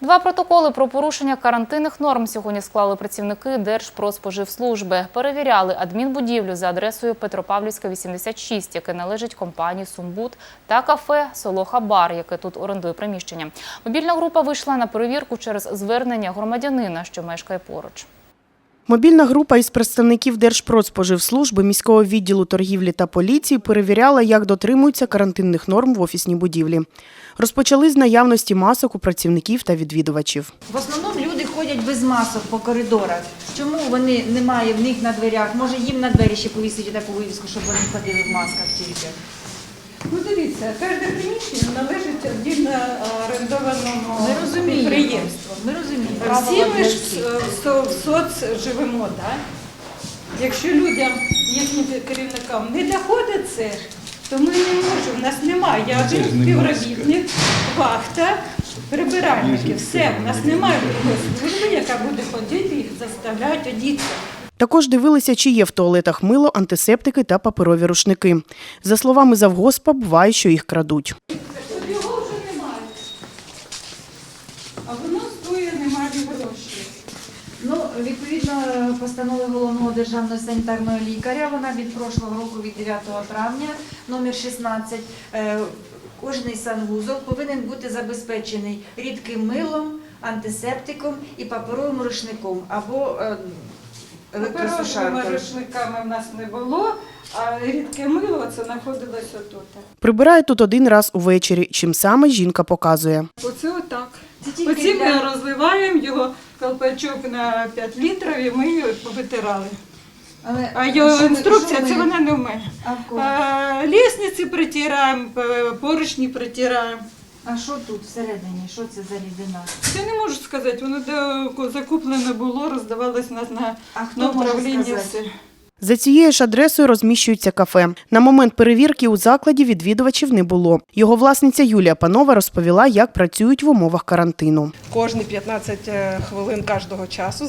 Два протоколи про порушення карантинних норм сьогодні склали працівники Держпродспоживслужби. Перевіряли адмінбудівлю за адресою Петропавлівська, 86, яке належить компанії «Сумбут» та кафе «Солоха Бар», яке тут орендує приміщення. Мобільна група вийшла на перевірку через звернення громадянина, що мешкає поруч. Мобільна група із представників Держпродспоживслужби, міського відділу торгівлі та поліції перевіряла, як дотримуються карантинних норм в офісній будівлі. Розпочали з наявності масок у працівників та відвідувачів. В основному люди ходять без масок по коридорах. Чому вони немає в них на дверях? Може їм на двері ще повісити таку вивіску, щоб вони ходили в масках тільки. Ну дивіться, кожне приміщення належить віддільно орендованому Ми розуміємо. Підприємству. Ми розуміємо. Всі ми ж в соц живемо, так? Якщо людям, їхнім керівникам не доходить це, то ми не можемо, в нас немає. Я один співробітник, вахта, прибиральники, все, в нас немає другої служби, яка буде ходити їх заставляти одітися. Також дивилися, чи є в туалетах мило, антисептики та паперові рушники. За словами завгоспа, буває, що їх крадуть. От його вже немає. А воно стоїть немає грошей. Ну, відповідно постанови головного державного санітарного лікаря, вона від прошлого року, від 9 травня, номер 16, е, кожний санвузол повинен бути забезпечений рідким милом, антисептиком і паперовим рушником або е, Паперовими рушниками в нас не було, а рідке мило це знаходилось отут. Прибирає тут один раз увечері, чим саме жінка показує. Оце отак. Оці ми розливаємо його колпачок на 5 літрів і ми його повитирали. Але А його інструкція це вона не в мене. А Лісниці притираємо, поручні притираємо. А що тут всередині? Що це за рідина? Я не можу сказати, воно де закуплено було, роздавалось нас на А хто сказати? все. За цією ж адресою розміщується кафе. На момент перевірки у закладі відвідувачів не було. Його власниця Юлія Панова розповіла, як працюють в умовах карантину. Кожні 15 хвилин кожного часу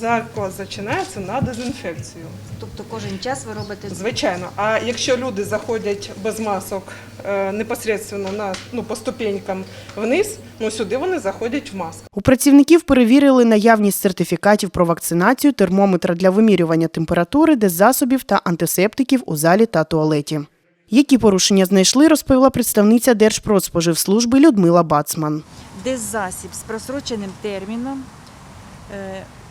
заклад зачинається на дезінфекцію. Тобто кожен час ви робите Звичайно. А якщо люди заходять без масок е, непосередньо на ну по ступенькам вниз, ну сюди вони заходять в масках. У працівників перевірили наявність сертифікатів про вакцинацію, термометра для вимірювання температури, деззасобів та антисептиків у залі та туалеті. Які порушення знайшли, розповіла представниця Держпродспоживслужби Людмила Бацман. деззасіб з просроченим терміном.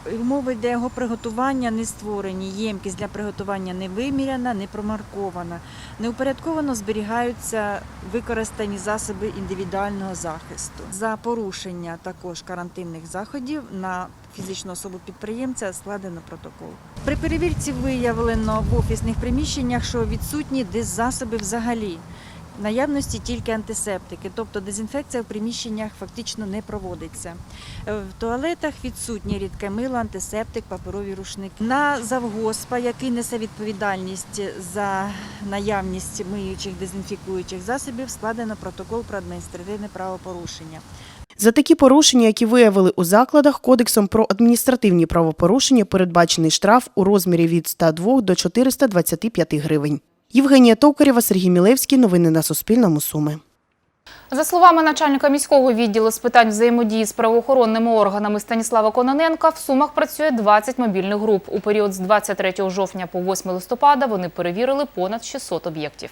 Умови для його приготування не створені, ємкість для приготування не виміряна, не промаркована. Неупорядковано зберігаються використані засоби індивідуального захисту. За порушення також карантинних заходів на фізичну особу підприємця складено протокол. При перевірці виявлено в офісних приміщеннях, що відсутні деззасоби взагалі. Наявності тільки антисептики, тобто дезінфекція в приміщеннях фактично не проводиться. Е, В туалетах відсутнє рідке мило, антисептик, паперові рушники. На завгоспа, який несе відповідальність за наявність миючих дезінфікуючих засобів, складено протокол про адміністративне правопорушення. За такі порушення, які виявили у закладах, Кодексом про адміністративні правопорушення передбачений штраф у розмірі від 102 до 425 гривень. Євгенія Токарєва, Сергій Мілевський. Новини на Суспільному. Суми. За словами начальника міського відділу з питань взаємодії з правоохоронними органами Станіслава Кононенка, в Сумах працює 20 мобільних груп. У період з 23 жовтня по 8 листопада вони перевірили понад 600 об'єктів.